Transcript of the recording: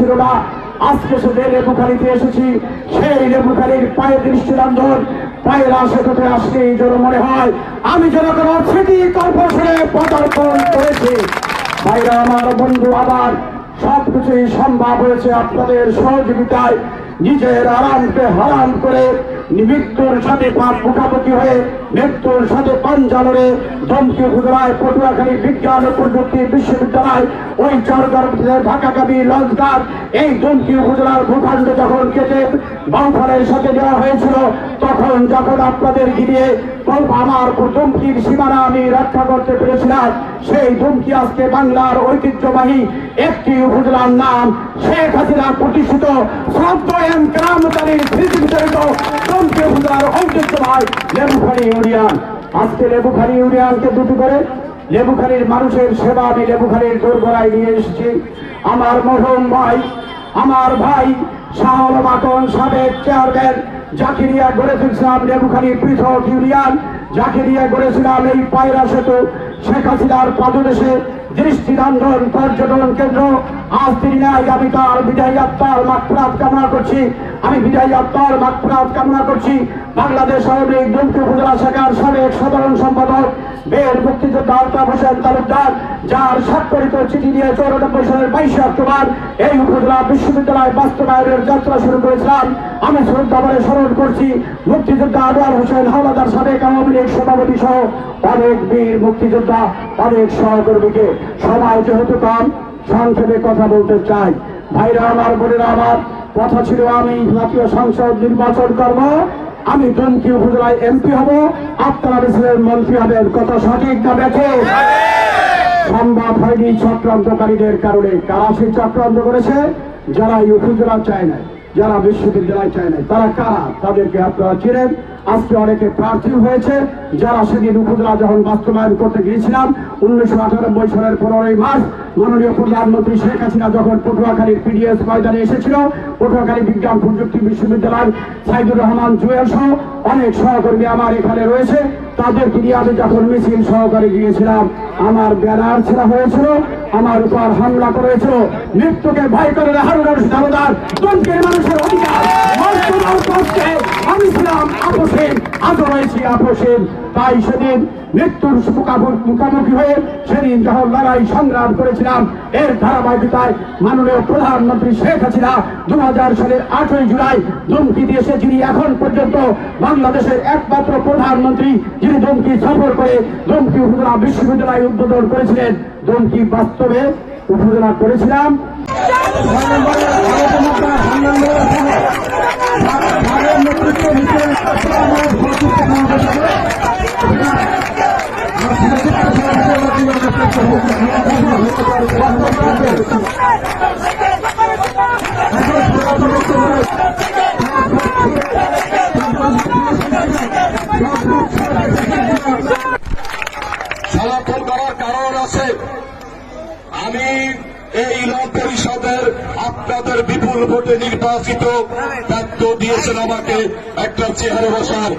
ছিল না। আজকে শুধু লেবুখালিতে এসেছি। সেই লেবুখালির পায়ে দৃষ্টিনন্দন পায়ের আশেপাশে আসলে এই জন্য মনে হয়, আমি যেন কোনো স্মৃতি কর্পোরেশনে পদার্পণ করেছি। ভাইরা, আমার বন্ধু, আবার সবকিছুই সম্ভব হয়েছে আপনাদের সহযোগিতায়। নিজের আরামকে হারাম করে মৃত্যুর সাথে মুখামুখি হয়ে মৃত্যুর সাথে পাঞ্জালরে ধমকি উপজেলায় পটুয়াখালী বিজ্ঞান ও প্রযুক্তি বিশ্ববিদ্যালয় ওই চরগর্ভে ঢাকাগামী লঞ্চঘাট এই ধমকি উপজেলার ভূখণ্ড যখন কেটে বাউফালের সাথে দেওয়া হয়েছিল, তখন যখন আপনাদের গিয়ে আমার ধমকির সীমানা আমি রক্ষা করতে পেরেছিলাম, সেই ধমকি আজকে বাংলার ঐতিহ্যবাহী একটি উপজেলার নাম শেখ হাসিনা প্রতিষ্ঠিত সদ্য এম গ্রামতালির স্মৃতি বিতরিত। ধমকি উপজেলার ঐতিহ্যবাহী লেবুখালী ইউনিয়ন। আজকে লেবুখালী ইউনিয়নকে দুটি করে লেবুখালীর মানুষের সেবা আমি লেবুখালীর দোরগোড়ায় নিয়ে এসেছি। আমার মরহম ভাই, আমার ভাই শাহল মাতন সাবেক চেয়ারম্যান জাকিরিয়া গড়ে তুলছিলাম লেবুখালী পৃথক ইউনিয়ন জাকিরিয়া গড়েছিলাম এই পায়রা সেতু, শেখ হাসিনার পাদদেশে দৃষ্টিনন্দন পর্যটন কেন্দ্র। আজ তিনি নাই, আমি তার বিদায় আত্মার মাত্রাত কামনা করছি। আমি বিদায় আত্মার মাত্রাত কামনা করছি। বাংলাদেশ আওয়ামী লীগ দুমকি উপজেলা শাখার সাবেক সাধারণ সম্পাদক বের মুক্তিযোদ্ধা আলতাফ হোসেন তালুকদার, যার স্বাক্ষরিত চিঠি নিয়ে চৌরানব্বই সালের বাইশে অক্টোবর এই উপজেলা বিশ্ববিদ্যালয় বাস্তবায়নের যাত্রা শুরু করেছিলাম। আমি শ্রদ্ধাভরে স্মরণ করছি মুক্তিযোদ্ধা আনোয়ার হোসেন হাওলাদার সাবেক আওয়ামী লীগ সভাপতি সহ অনেক বীর মুক্তিযোদ্ধা, অনেক সহকর্মীকে। সবাই যেহেতু কম, সংক্ষেপে কথা বলতে চাই। ভাইরা, আমার বোনেরা, আমার কথা ছিল, আমি জাতীয় সংসদ নির্বাচন করব। আমি দমকি উপজেলায় এমপি হব। আপনারা মিছিলের মন্ত্রী হবেন কথা সঠিক না দেখে সম্ভব হয়নি চক্রান্তকারীদের কারণে। কারা সেই চক্রান্ত করেছে? যারা এই উপজেলা চায় না যারা বিশ্ববিদ্যালয় চায় না তারা কারা? তাদেরকে আপনারা চিনেন। আজকে অনেকে প্রার্থী হয়েছে, যারা সেদিন উপজেলা যখন বাস্তবায়ন করতে গিয়েছিলাম, উনিশশো আটানব্বই সালের পনেরোই মার্চ, মাননীয় প্রধানমন্ত্রী শেখ হাসিনা যখন পটুয়াখালীর পিডিএস ময়দানে এসেছিল, পটুয়াখালী বিজ্ঞান প্রযুক্তি বিশ্ববিদ্যালয় সাইদুর রহমান জুয়েল সহ অনেক সহকর্মী আমার এখানে রয়েছে। তাদেরকে নিয়ে আমি যখন মিছিল সহকারে গিয়েছিলাম, আমার ব্যানার ছেড়া হয়েছিল, আমার উপর হামলা করেছিল। মৃত্যুকে ভয় করে হারুনার দামোদার মানুষের অধিকার। আপোষের আজও রয়েছি আপোষের। তাই সেদিন মৃত্যুর মুখামুখি মুখামুখি হয়ে সেদিন যখন লড়াই সংগ্রাম করেছিলাম এর ধারাবাহিকতায় মাননীয় প্রধানমন্ত্রী শেখ হাসিনা দু হাজার সালের আটই জুলাই ধমকি দিয়েছে যিনি এখন পর্যন্ত বাংলাদেশের একমাত্র প্রধানমন্ত্রী যিনি ধমকি সফর করে ধমকি উপজেলা বিশ্ববিদ্যালয় উদ্বোধন করেছিলেন। ধমকি বাস্তবে উপজেলা করেছিলাম। এই ইউনিয়ন পরিষদের আপনাদের বিপুল ভোটে নির্বাচিত দায়িত্ব দিয়েছেন আমাকে একটা চেহারা বসার।